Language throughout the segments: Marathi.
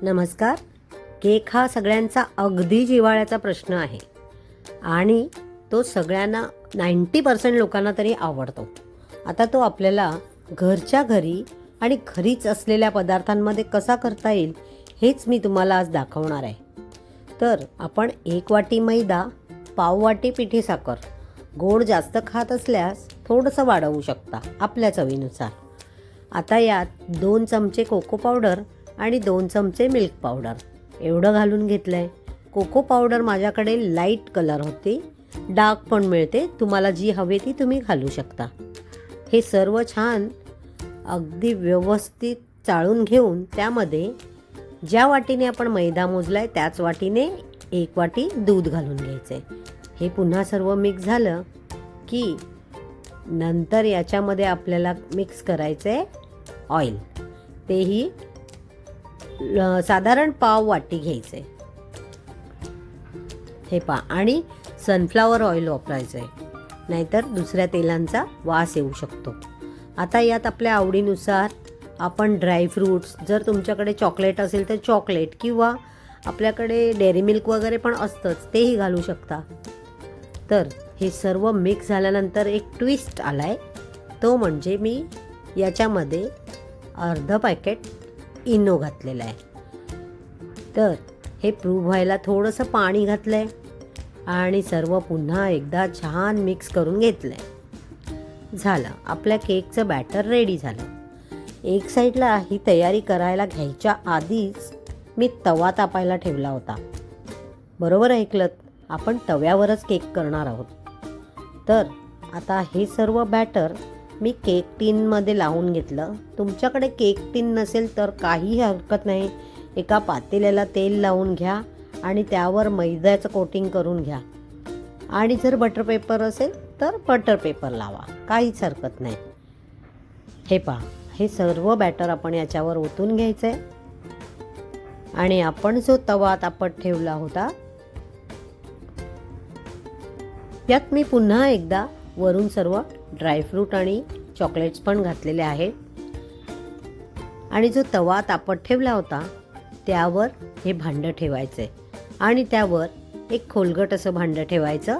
नमस्कार. केक हा सगळ्यांचा अगदी जिव्हाळ्याचा प्रश्न आहे. आणि तो सगळ्यांना नाईंटी पर्सेंट लोकांना तरी आवडतो. आता तो आपल्याला घरच्या घरी आणि घरीच असलेल्या पदार्थांमध्ये कसा करता येईल हेच मी तुम्हाला आज दाखवणार आहे. तर आपण एक वाटी मैदा पाव वाटी पिठी साखर गोड जास्त खात असल्यास थोडंसं वाढवू शकता आपल्या चवीनुसार. आता यात दोन चमचे कोको पावडर आणि दोन चमचे मिल्क पावडर एवढं घालून घेतलं आहे कोको पावडर माझ्याकडे लाइट कलर होती. डार्क पण मिळते. तुम्हाला जी हवी ती तुम्ही घालू शकता. हे सर्व छान अगदी व्यवस्थित चाळून घेऊन त्यामध्ये ज्या वाटीने आपण मैदा मोजला आहे त्याच वाटीने एक वाटी दूध घालून घ्यायचं आहे हे पुन्हा सर्व मिक्स झालं की नंतर याच्यामध्ये आपल्याला मिक्स करायचं आहे ऑइल तेही साधारण पाव वाटी घ्यायचं. आहे हे पा आणि सनफ्लावर ऑइल वापरायचं. आहे नाहीतर दुसऱ्या तेलांचा वास येऊ शकतो. आता यात आपल्या आवडीनुसार आपण ड्रायफ्रूट्स जर तुमच्याकडे चॉकलेट असेल तर चॉकलेट किंवा आपल्याकडे डेअरी मिल्क वगैरे पण असतंच तेही घालू शकता. तर हे सर्व मिक्स झाल्यानंतर एक ट्विस्ट आला आहे तो म्हणजे मी याच्यामध्ये अर्ध पॅकेट इनो घातलेला आहे. तर हे प्रूव्ह व्हायला थोडंसं पाणी घातलं आहे आणि सर्व पुन्हा एकदा छान मिक्स करून घेतलं आहे झालं. आपल्या केकचं बॅटर रेडी झालं. एक साईडला ही तयारी करायला घ्यायच्या आधीच मी तवा तापायला ठेवला होता. बरोबर ऐकलं आपण तव्यावरच केक करणार आहोत. तर आता हे सर्व बॅटर मी केक टीनमध्ये लावून घेतलं. तुमच्याकडे केक टीन नसेल तर काही हरकत नाही. एका पातेल्याला तेल लावून घ्या आणि त्यावर मैद्याचं कोटिंग करून घ्या. आणि जर बटर पेपर असेल तर बटर पेपर लावा. काहीच हरकत नाही. हे पहा हे सर्व बॅटर आपण याच्यावर ओतून घ्यायचं आहे आणि आपण जो तवा तापत ठेवला होता यात मी पुन्हा एकदा वरून सर्व ड्रायफ्रूट आणि चॉकलेट्स पण घातलेले आहेत. आणि जो तवा तापत ठेवला होता त्यावर हे भांडं ठेवायचं. आणि त्यावर एक खोलगट असं भांडं ठेवायचं.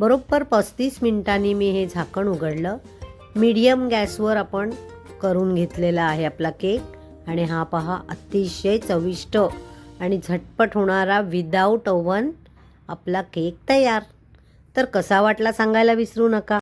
बरोबर पस्तीस मिनिटांनी मी हे झाकण उघडलं. मीडियम गॅसवर आपण करून घेतलेला आहे आपला केक. आणि हा पहा अतिशय चविष्ट आणि झटपट होणारा विदाऊट ओव्हन आपला केक तयार. तर कसा वाटला सांगायला विसरू नका.